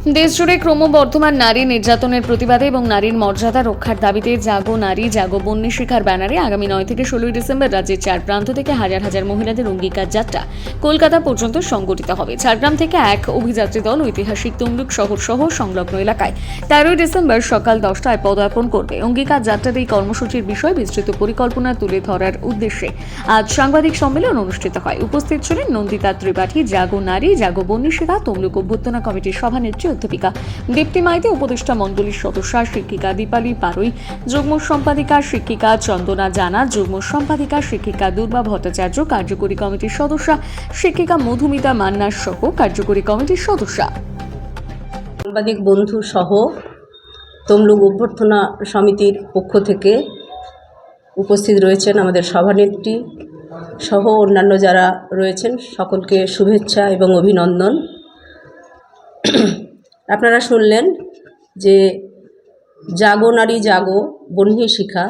দেশজুড়ে ক্রমবর্ধমান নারী নির্যাতনের প্রতিবাদে এবং নারীর মর্যাদা রক্ষার দাবিতে জাগো নারী, জাগো বন্যী শিখার ব্যানারে আগামী নয় থেকে ষোলোই ডিসেম্বর রাজ্যের চার প্রান্ত থেকে হাজার হাজার মহিলাদের অঙ্গীকার যাত্রা। কলকাতা পর্যন্ত সংগঠিত হবে। ঝাড়গ্রাম থেকে এক অভিযাত্রী দল ঐতিহাসিক তমলুক শহর সহ সংলগ্ন এলাকায়। তেরোই ডিসেম্বর সকাল দশটায় পদার্পণ করবে। অঙ্গীকার যাত্রার এই কর্মসূচির বিষয়ে বিস্তৃত পরিকল্পনা তুলে ধরার উদ্দেশ্যে আজ সাংবাদিক সম্মেলন অনুষ্ঠিত হয়। উপস্থিত ছিলেন নন্দিতা ত্রিপাঠী, জাগো নারী, জাগো বন্যী শিখা, তমলুক অভ্যর্থনা কমিটির সভানেত্রী অধ্যাপিকা দীপ্তি মাইতি উপদেষ্টা মণ্ডলীর সদস্যা শিক্ষিকা দীপালি পারুই যুগ্ম সম্পাদিকা শিক্ষিকা চন্দনা জানা, যুগ্ম সম্পাদিকা শিক্ষিকা দুর্বা ভট্টাচার্য, কার্যকরী কমিটির সদস্যা শিক্ষিকা মধুমিতা মান্না সহ কার্যকরী কমিটির সদস্যা। সাংবাদিক বন্ধু সহ তমলুক অভ্যর্থনা সমিতির পক্ষ থেকে উপস্থিত রয়েছেন আমাদের সভানেত্রী সহ অন্যান্য যারা রয়েছেন, সকলকে শুভেচ্ছা এবং অভিনন্দন। আপনারা শুনলেন যে জাগো নারী জাগো বন্যী শিখা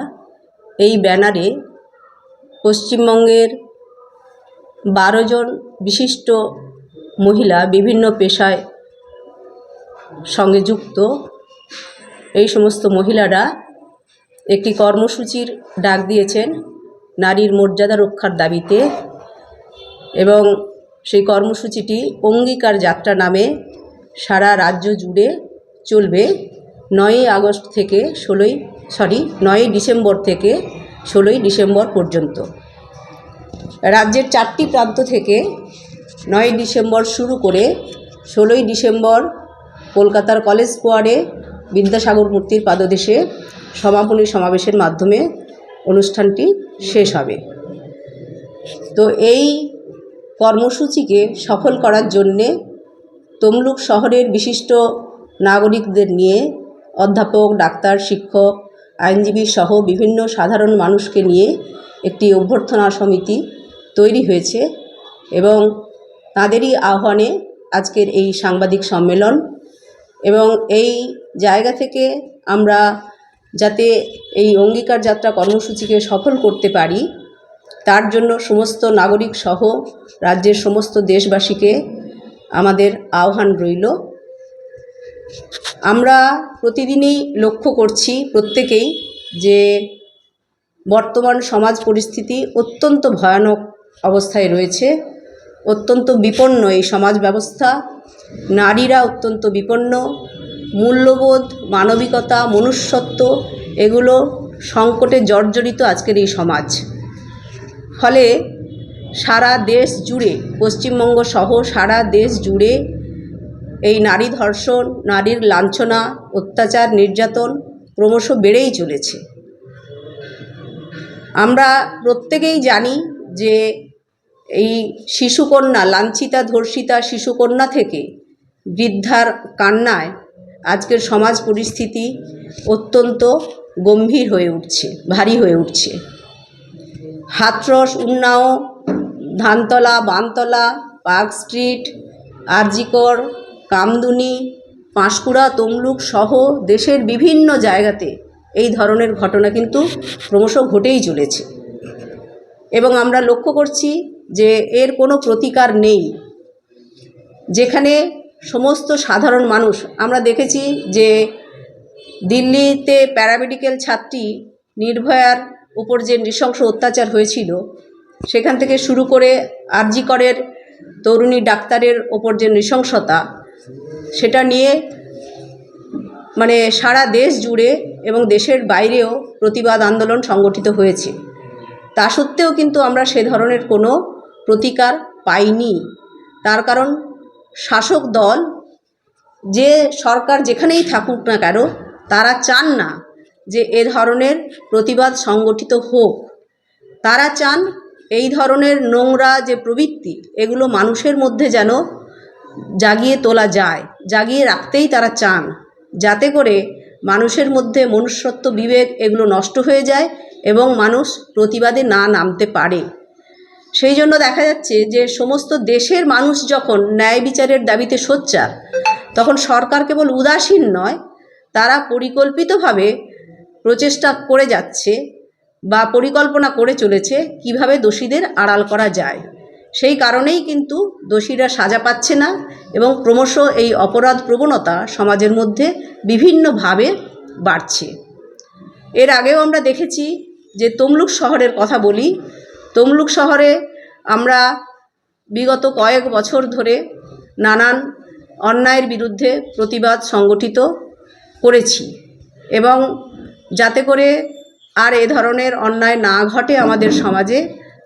এই ব্যানারে পশ্চিমবঙ্গের বারো জন বিশিষ্ট মহিলা বিভিন্ন পেশায় সঙ্গে যুক্ত। এই সমস্ত মহিলারা একটি কর্মসূচির ডাক দিয়েছেন নারীর মর্যাদা রক্ষার দাবিতে এবং সেই কর্মসূচিটি অঙ্গীকার যাত্রা নামে সারা রাজ্য জুড়ে চলবে নয়ই আগস্ট থেকে ষোলোই সরি নয়ই ডিসেম্বর থেকে ষোলোই ডিসেম্বর পর্যন্ত। রাজ্যের চারটি প্রান্ত থেকে নয় ডিসেম্বর শুরু করে ষোলোই ডিসেম্বর কলকাতার কলেজ স্কোয়ারে বিদ্যাসাগর মূর্তির পাদদেশে সমাপনী সমাবেশের মাধ্যমে অনুষ্ঠানটি শেষ হবে। তো এই কর্মসূচিকে সফল করার জন্যে তমলুক শহরের বিশিষ্ট নাগরিকদের নিয়ে অধ্যাপক, ডাক্তার, শিক্ষক, আইনজীবী সহ বিভিন্ন সাধারণ মানুষকে নিয়ে একটি অভ্যর্থনা সমিতি তৈরি হয়েছে এবং তাদেরই আহ্বানে আজকের এই সাংবাদিক সম্মেলন এবং এই জায়গা থেকে আমরা যাতে এই অঙ্গীকার যাত্রা কর্মসূচিকে সফল করতে পারি, তার জন্য সমস্ত নাগরিক সহ রাজ্যের সমস্ত দেশবাসীকে আমাদের আহ্বান রইল। আমরা প্রতিদিনই লক্ষ্য করছি প্রত্যেকেই যে বর্তমান সমাজ পরিস্থিতি অত্যন্ত ভয়ানক অবস্থায় রয়েছে, অত্যন্ত বিপন্ন এই সমাজ ব্যবস্থা। নারীরা অত্যন্ত বিপন্ন, মূল্যবোধ, মানবিকতা, মনুষ্যত্ব, এগুলো সংকটে জর্জরিত আজকের এই সমাজ। ফলে সারা দেশ জুড়ে, পশ্চিমবঙ্গ সহ সারা দেশ জুড়ে এই নারী ধর্ষণ, নারীর লাঞ্ছনা, অত্যাচার, নির্যাতন ক্রমশ বেড়েই চলেছে। আমরা প্রত্যেকেই জানি যে এই শিশুকন্যা, লাঞ্ছিতা, ধর্ষিতা শিশুকন্যা থেকে বৃদ্ধার কান্নায় আজকের সমাজ পরিস্থিতি অত্যন্ত গম্ভীর হয়ে উঠছে, ভারী হয়ে উঠছে। হাতরস, উন্নাও ধানতলা, বানতলা, পার্ক স্ট্রিট, আরজিকর, কামদুনি, পাঁশকুড়া, তমলুক সহ দেশের বিভিন্ন জায়গাতে এই ধরনের ঘটনা কিন্তু ক্রমশ ঘটেই চলেছে। এবং আমরা লক্ষ্য করছি যে এর কোনো প্রতিকার নেই। যেখানে সমস্ত সাধারণ মানুষ, আমরা দেখেছি যে দিল্লিতে প্যারামেডিক্যাল ছাত্রী নির্ভয়ার উপর যে নৃশংস অত্যাচার হয়েছিল সেখান থেকে শুরু করে আরজি করের তরুণী ডাক্তারের ওপর যে নৃশংসতা, সেটা নিয়ে মানে সারা দেশ জুড়ে এবং দেশের বাইরেও প্রতিবাদ আন্দোলন সংগঠিত হয়েছে। তা সত্ত্বেও কিন্তু আমরা সে ধরনের কোনো প্রতিকার পাইনি। তার কারণ শাসক দল যে সরকার যেখানেই থাকুক না কেন, তারা চান না যে এ ধরনের প্রতিবাদ সংগঠিত হোক। তারা চান এই ধরনের নোংরা যে প্রবৃত্তি, এগুলো মানুষের মধ্যে যেন জাগিয়ে তোলা যায়, জাগিয়ে রাখতেই তারা চান, যাতে করে মানুষের মধ্যে মনুষ্যত্ব বিবেক এগুলো নষ্ট হয়ে যায় এবং মানুষ প্রতিবাদে না নামতে পারে। সেই জন্য দেখা যাচ্ছে যে সমস্ত দেশের মানুষ যখন ন্যায় বিচারের দাবিতে সোচ্চার, তখন সরকার কেবল উদাসীন নয়, তারা পরিকল্পিতভাবে প্রচেষ্টা করে যাচ্ছে। বা পরিকল্পনা করে চলেছে কীভাবে দোষীদের আড়াল করা যায়। সেই কারণেই কিন্তু দোষীরা সাজা পাচ্ছে না এবং ক্রমশ এই অপরাধ প্রবণতা সমাজের মধ্যে বিভিন্নভাবে বাড়ছে। এর আগেও আমরা দেখেছি যে তমলুক শহরের কথা বলি। তমলুক শহরে আমরা বিগত কয়েক বছর ধরে নানান অন্যায়ের বিরুদ্ধে প্রতিবাদ সংগঠিত করেছি এবং যাতে করে আর এ ধরনের অন্যায় না ঘটে আমাদের সমাজে,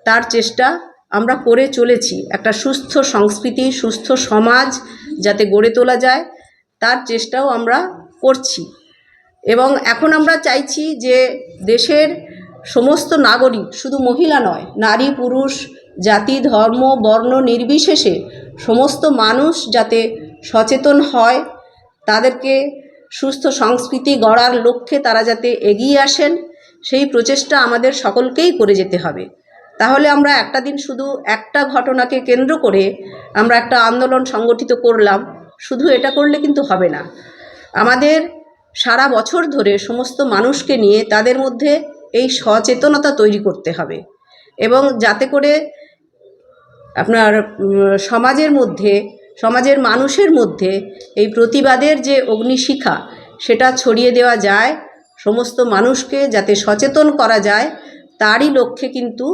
তার চেষ্টা আমরা করে চলেছি। একটা সুস্থ সংস্কৃতি, সুস্থ সমাজ যাতে গড়ে তোলা যায়, তার চেষ্টাও আমরা করছি। এবং এখন আমরা চাইছি যে দেশের সমস্ত নাগরিক, শুধু মহিলা নয়, নারী, পুরুষ, জাতি, ধর্ম, বর্ণ নির্বিশেষে সমস্ত মানুষ যাতে সচেতন হয়, তাদেরকে সুস্থ সংস্কৃতি গড়ার লক্ষ্যে তারা যাতে এগিয়ে আসেন সেই প্রচেষ্টা আমাদের সকলকেই করে যেতে হবে। তাহলে আমরা একটা দিন শুধু একটা ঘটনাকে কেন্দ্র করে আমরা একটা আন্দোলন সংগঠিত করলাম, শুধু এটা করলে কিন্তু হবে না। আমাদের সারা বছর ধরে সমস্ত মানুষকে নিয়ে তাদের মধ্যে এই সচেতনতা তৈরি করতে হবে এবং যাতে করে আপনার সমাজের মধ্যে, সমাজের মানুষের মধ্যে এই প্রতিবাদের যে অগ্নিশিখা, সেটা ছড়িয়ে দেওয়া যায় সমস্ত মানুষকে যাতে সচেতন করা যায়, তারই লক্ষ্যে কিন্তু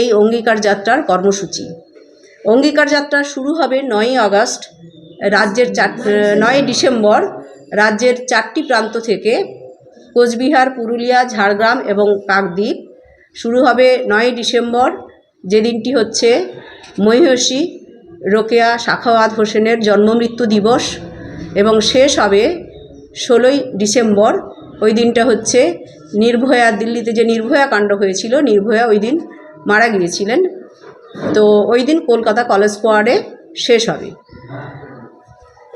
এই অঙ্গীকার যাত্রার কর্মসূচি। অঙ্গীকার যাত্রা শুরু হবে নয়ই আগস্ট, রাজ্যের চার নয় ডিসেম্বর, রাজ্যের চারটি প্রান্ত থেকে কোচবিহার, পুরুলিয়া, ঝাড়গ্রাম এবং কাকদ্বীপ। শুরু হবে নয় ডিসেম্বর, যে দিনটি হচ্ছে মহিষী রোকেয়া সাখাওয়াত হোসেনের জন্মমৃত্যু দিবস এবং শেষ হবে ষোলোই ডিসেম্বর ওই দিনটা হচ্ছে নির্ভয়া, দিল্লিতে যে নির্ভয়া কাণ্ড হয়েছিল, নির্ভয়া ওই দিন মারা গিয়েছিলেন। তো ওই দিন কলকাতা কলেজ স্কোয়াডে শেষ হবে।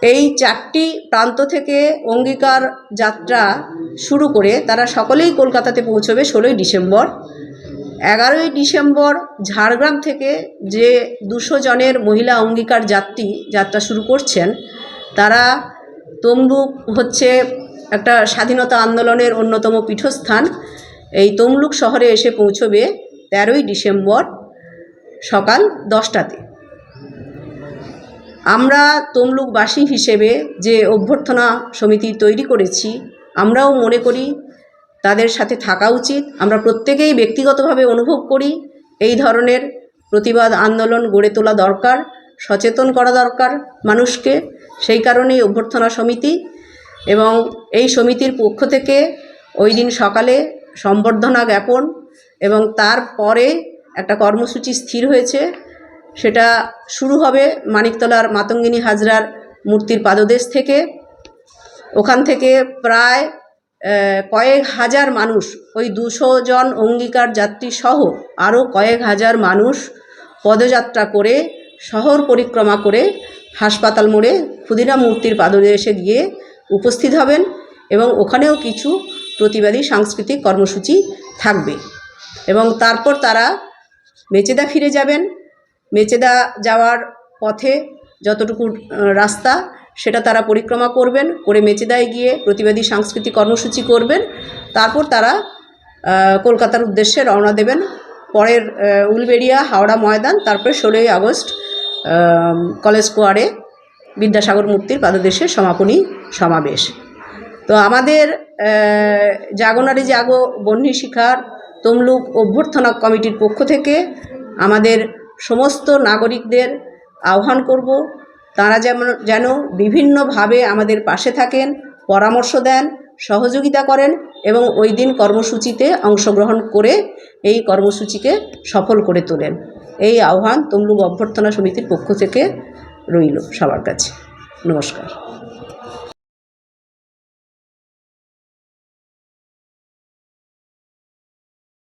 এই চারটি প্রান্ত থেকে অঙ্গীকার যাত্রা শুরু করে তারা সকলেই কলকাতাতে পৌঁছবে ষোলোই ডিসেম্বর। এগারোই ডিসেম্বর ঝাড়গ্রাম থেকে যে দুশো জনের মহিলা অঙ্গীকার যাত্রী, যাত্রা শুরু করছেন, তারা তমলুক হচ্ছে একটা স্বাধীনতা আন্দোলনের অন্যতম পীঠস্থান। এই তমলুক শহরে এসে পৌঁছবে তেরোই ডিসেম্বর সকাল দশটাতে। আমরা তমলুকবাসী হিসেবে যে অভ্যর্থনা সমিতি তৈরি করেছি, আমরাও মনে করি তাদের সাথে থাকা উচিত। আমরা প্রত্যেকেই ব্যক্তিগতভাবে অনুভব করি এই ধরনের প্রতিবাদ আন্দোলন গড়ে তোলা দরকার, সচেতন করা দরকার মানুষকে। সেই কারণেই অভ্যর্থনা সমিতি এবং এই সমিতির পক্ষ থেকে ওই দিন সকালে সম্বর্ধনা জ্ঞাপন এবং তারপরে একটা কর্মসূচি স্থির হয়েছে। সেটা শুরু হবে মানিকতলার মাতঙ্গিনী হাজরার মূর্তির পাদদেশ থেকে। ওখান থেকে প্রায় কয়েক হাজার মানুষ, ওই দুশো জন অঙ্গীকার যাত্রী সহ আরও কয়েক হাজার মানুষ পদযাত্রা করে, শহর পরিক্রমা করে হাসপাতাল মোড়ে ক্ষুদিরাম মূর্তির পাদদেশে গিয়ে উপস্থিত হবেন এবং ওখানেও কিছু প্রতিবাদী সাংস্কৃতিক কর্মসূচি থাকবে। এবং তারপর তারা মেচেদা ফিরে যাবেন। মেচেদা যাওয়ার পথে যতটুকু রাস্তা, সেটা তারা পরিক্রমা করবেন, করে মেচেদায় গিয়ে প্রতিবাদী সাংস্কৃতিক কর্মসূচি করবেন। তারপর তারা কলকাতার উদ্দেশ্যে রওনা দেবেন। পরের উলবেড়িয়া, হাওড়া ময়দান, তারপরে ষোলোই আগস্ট কলেজ স্কোয়ারে বিদ্যাসাগর মূর্তির পাদদেশে সমাপনী সমাবেশ। তো আমাদের জাগনারি জাগো বহ্নি শিখার তমলুক অভ্যর্থনা কমিটির পক্ষ থেকে আমাদের সমস্ত নাগরিকদের আহ্বান করব। তারা যেমন, যেন বিভিন্নভাবে আমাদের পাশে থাকেন, পরামর্শ দেন, সহযোগিতা করেন এবং ওই দিন কর্মসূচিতে অংশগ্রহণ করে এই কর্মসূচিকে সফল করে তোলেন। এই আহ্বান তমলুক অভ্যর্থনা সমিতির পক্ষ থেকে রইল সবার কাছে। নমস্কার।